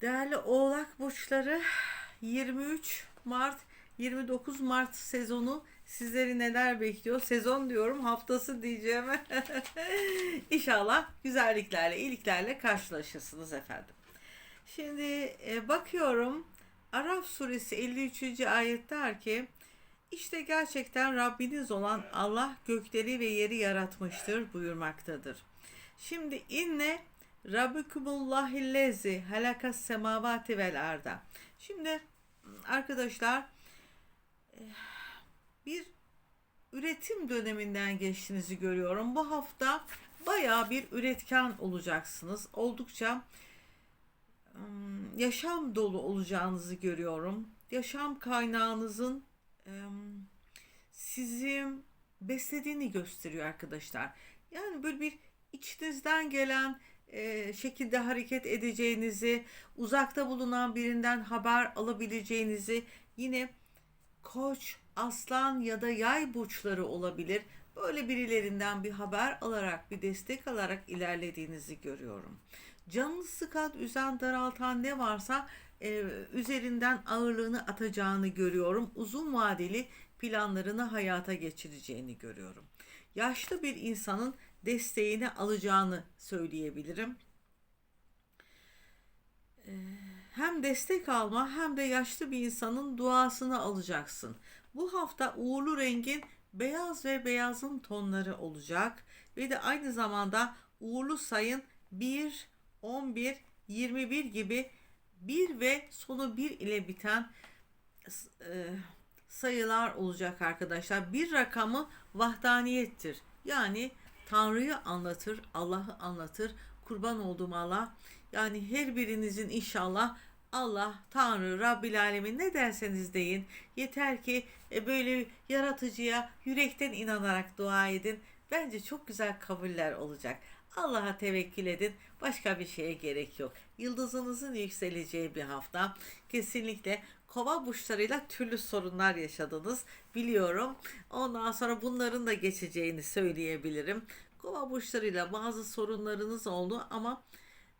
Değerli Oğlak burçları 23 Mart 29 Mart sezonu sizleri neler bekliyor? Sezon diyorum haftası diyeceğim. İnşallah güzelliklerle, iyiliklerle karşılaşırsınız efendim. Şimdi e, bakıyorum Araf suresi 53. ayet der ki işte gerçekten Rabbiniz olan Allah gökleri ve yeri yaratmıştır buyurmaktadır. Şimdi inne Rabbikumullahillezi halakas semavati vel arda. Şimdi arkadaşlar eh, bir üretim döneminden geçtiğinizi görüyorum. Bu hafta bayağı bir üretken olacaksınız. Oldukça ım, yaşam dolu olacağınızı görüyorum. Yaşam kaynağınızın sizi beslediğini gösteriyor arkadaşlar. Yani böyle bir içinizden gelen şekilde hareket edeceğinizi, uzakta bulunan birinden haber alabileceğinizi, yine koç, aslan ya da yay burçları olabilir. Böyle birilerinden bir haber alarak, bir destek alarak ilerlediğinizi görüyorum. Canını sıkan, üzen, daraltan ne varsa e, üzerinden ağırlığını atacağını görüyorum. Uzun vadeli planlarını hayata geçireceğini görüyorum. Yaşlı bir insanın desteğini alacağını söyleyebilirim. Ee, Hem destek alma hem de yaşlı bir insanın duasını alacaksın. Bu hafta uğurlu rengin beyaz ve beyazın tonları olacak ve de aynı zamanda uğurlu sayın 1, 11, 21 gibi 1 ve sonu 1 ile biten e, sayılar olacak arkadaşlar. Bir rakamı vahdaniyettir. Yani Tanrı'yı anlatır, Allah'ı anlatır. Kurban olduğum Allah. Yani her birinizin inşallah Allah, Tanrı, Rabbil Alemin ne derseniz deyin. Yeter ki e, böyle yaratıcıya yürekten inanarak dua edin. Bence çok güzel kabuller olacak. Allah'a tevekkül edin. Başka bir şeye gerek yok. Yıldızınızın yükseleceği bir hafta. Kesinlikle kova burçlarıyla türlü sorunlar yaşadınız. Biliyorum. Ondan sonra bunların da geçeceğini söyleyebilirim. Kova burçlarıyla bazı sorunlarınız oldu ama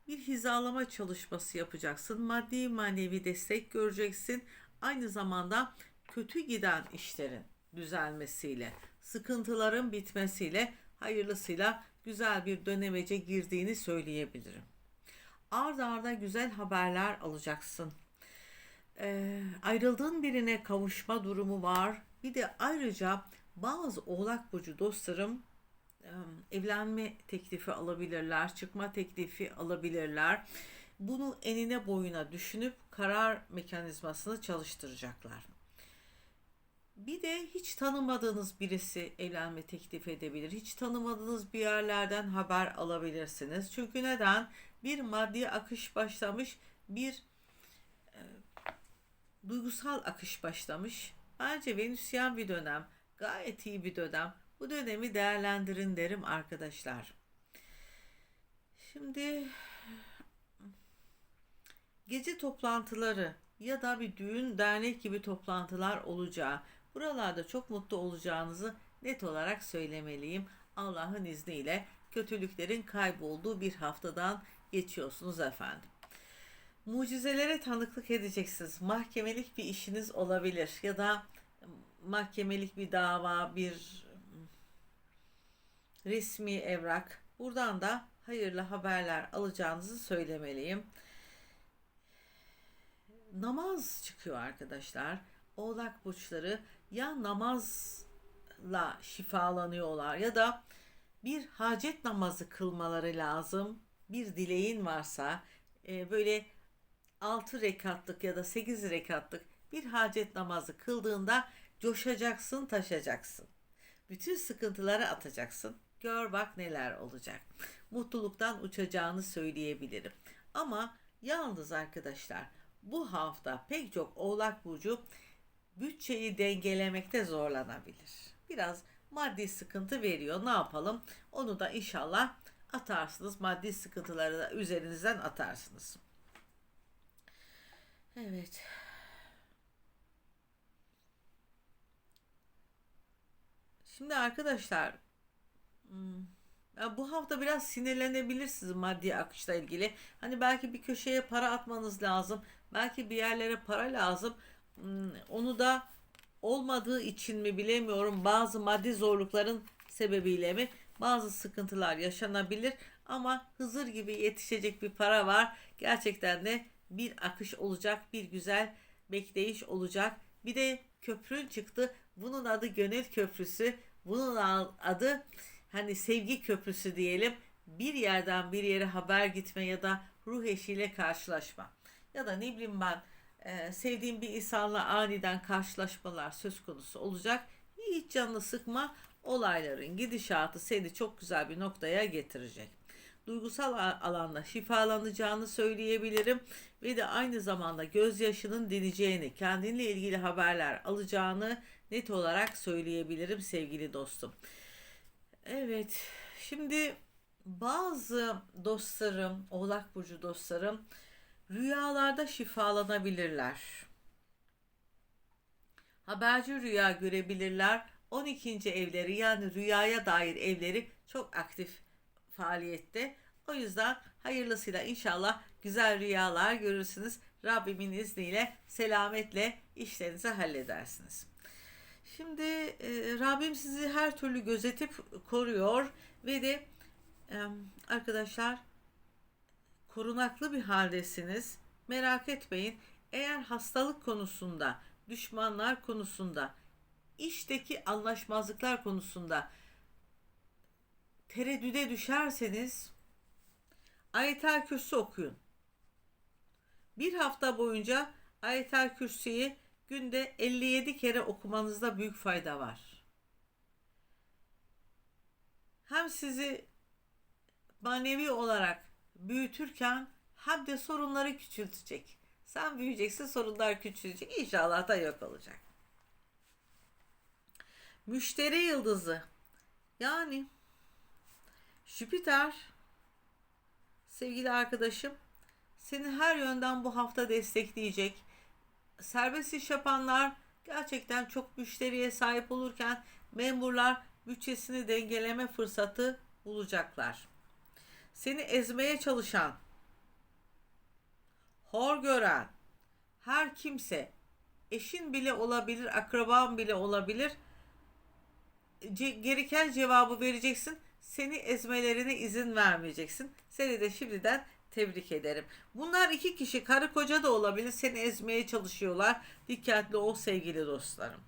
bir hizalama çalışması yapacaksın. Maddi manevi destek göreceksin. Aynı zamanda kötü giden işlerin düzelmesiyle, sıkıntıların bitmesiyle, hayırlısıyla güzel bir dönemece girdiğini söyleyebilirim. Ard arda güzel haberler alacaksın. Ee, ayrıldığın birine kavuşma durumu var. Bir de ayrıca bazı Oğlak Burcu dostlarım e, evlenme teklifi alabilirler, çıkma teklifi alabilirler. Bunu enine boyuna düşünüp karar mekanizmasını çalıştıracaklar. Bir de hiç tanımadığınız birisi evlenme teklif edebilir. Hiç tanımadığınız bir yerlerden haber alabilirsiniz. Çünkü neden? Bir maddi akış başlamış, bir e, duygusal akış başlamış. Bence Venüsyen bir dönem, gayet iyi bir dönem. Bu dönemi değerlendirin derim arkadaşlar. Şimdi gece toplantıları ya da bir düğün dernek gibi toplantılar olacağı buralarda çok mutlu olacağınızı net olarak söylemeliyim. Allah'ın izniyle kötülüklerin kaybolduğu bir haftadan geçiyorsunuz efendim. Mucizelere tanıklık edeceksiniz. Mahkemelik bir işiniz olabilir ya da mahkemelik bir dava, bir resmi evrak. Buradan da hayırlı haberler alacağınızı söylemeliyim. Namaz çıkıyor arkadaşlar. Oğlak burçları ya namazla şifalanıyorlar ya da bir hacet namazı kılmaları lazım. Bir dileğin varsa e, böyle 6 rekatlık ya da 8 rekatlık bir hacet namazı kıldığında coşacaksın, taşacaksın. Bütün sıkıntıları atacaksın. Gör bak neler olacak. Mutluluktan uçacağını söyleyebilirim. Ama yalnız arkadaşlar bu hafta pek çok Oğlak Burcu bütçeyi dengelemekte zorlanabilir. Biraz maddi sıkıntı veriyor. Ne yapalım? Onu da inşallah atarsınız. Maddi sıkıntıları da üzerinizden atarsınız. Evet. Şimdi arkadaşlar hmm, bu hafta biraz sinirlenebilirsiniz maddi akışla ilgili. Hani belki bir köşeye para atmanız lazım. Belki bir yerlere para lazım. Hmm, Onu da olmadığı için mi bilemiyorum. Bazı maddi zorlukların sebebiyle mi bazı sıkıntılar yaşanabilir ama Hızır gibi yetişecek bir para var. Gerçekten de bir akış olacak, bir güzel bekleyiş olacak. Bir de köprün çıktı. Bunun adı Gönül Köprüsü. Bunun adı hani sevgi köprüsü diyelim. Bir yerden bir yere haber gitme ya da ruh eşiyle karşılaşma. Ya da ne bileyim ben e, sevdiğim bir insanla aniden karşılaşmalar söz konusu olacak. Hiç canını sıkma. Olayların gidişatı seni çok güzel bir noktaya getirecek. Duygusal alanda şifalanacağını söyleyebilirim ve de aynı zamanda gözyaşının dineceğini, kendinle ilgili haberler alacağını net olarak söyleyebilirim sevgili dostum. Evet, şimdi bazı dostlarım, Oğlak Burcu dostlarım rüyalarda şifalanabilirler. Haberci rüya görebilirler. 12. evleri yani rüyaya dair evleri çok aktif faaliyette. O yüzden hayırlısıyla inşallah güzel rüyalar görürsünüz. Rabbimin izniyle selametle işlerinizi halledersiniz. Şimdi e, Rabbim sizi her türlü gözetip koruyor ve de e, arkadaşlar korunaklı bir haldesiniz. Merak etmeyin. Eğer hastalık konusunda, düşmanlar konusunda, işteki anlaşmazlıklar konusunda tereddüde düşerseniz Ayetel Kürsü okuyun. Bir hafta boyunca Ayetel Kürsü'yü günde 57 kere okumanızda büyük fayda var. Hem sizi manevi olarak büyütürken hem de sorunları küçültecek. Sen büyüyeceksin sorunlar küçülecek. İnşallah da yok olacak. Müşteri yıldızı yani Jüpiter sevgili arkadaşım seni her yönden bu hafta destekleyecek. Serbest iş yapanlar gerçekten çok müşteriye sahip olurken memurlar bütçesini dengeleme fırsatı bulacaklar. Seni ezmeye çalışan, hor gören her kimse eşin bile olabilir, akraban bile olabilir. Gereken cevabı vereceksin. Seni ezmelerine izin vermeyeceksin. Seni de şimdiden tebrik ederim. Bunlar iki kişi karı koca da olabilir. Seni ezmeye çalışıyorlar. Dikkatli ol sevgili dostlarım.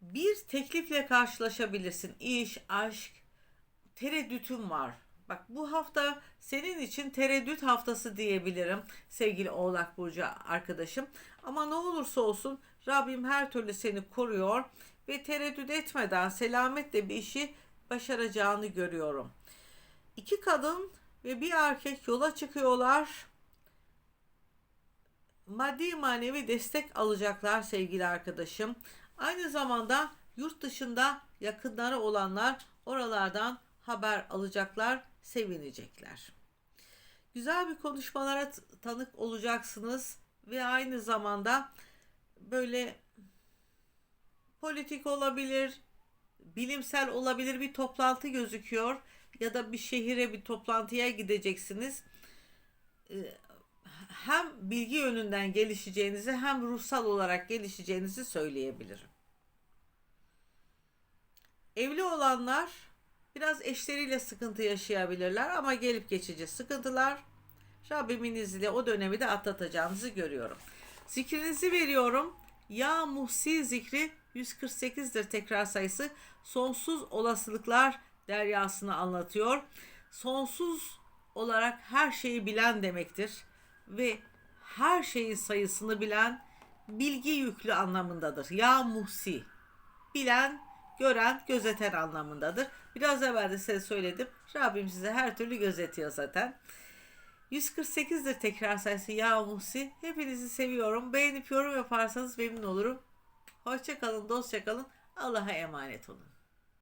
Bir teklifle karşılaşabilirsin. İş, aşk, tereddütüm var. Bak bu hafta senin için tereddüt haftası diyebilirim sevgili Oğlak Burcu arkadaşım. Ama ne olursa olsun Rabbim her türlü seni koruyor ve tereddüt etmeden selametle bir işi başaracağını görüyorum. İki kadın ve bir erkek yola çıkıyorlar. Maddi manevi destek alacaklar sevgili arkadaşım. Aynı zamanda yurt dışında yakınları olanlar oralardan haber alacaklar, sevinecekler. Güzel bir konuşmalara tanık olacaksınız ve aynı zamanda böyle politik olabilir, bilimsel olabilir bir toplantı gözüküyor ya da bir şehire bir toplantıya gideceksiniz. Ee, Hem bilgi yönünden gelişeceğinizi hem ruhsal olarak gelişeceğinizi söyleyebilirim. Evli olanlar biraz eşleriyle sıkıntı yaşayabilirler ama gelip geçici sıkıntılar Rabbimin izniyle o dönemi de atlatacağınızı görüyorum. Zikrinizi veriyorum. Ya Muhsi zikri 148'dir tekrar sayısı. Sonsuz olasılıklar deryasını anlatıyor. Sonsuz olarak her şeyi bilen demektir. Ve her şeyin sayısını bilen bilgi yüklü anlamındadır. Ya Muhsi bilen, gören, gözeten anlamındadır. Biraz evvel de size söyledim. Rabbim size her türlü gözetiyor zaten. 148'dir tekrar sayısı ya Muhsi. Hepinizi seviyorum. Beğenip yorum yaparsanız memnun olurum. Hoşça kalın, dostça kalın. Allah'a emanet olun.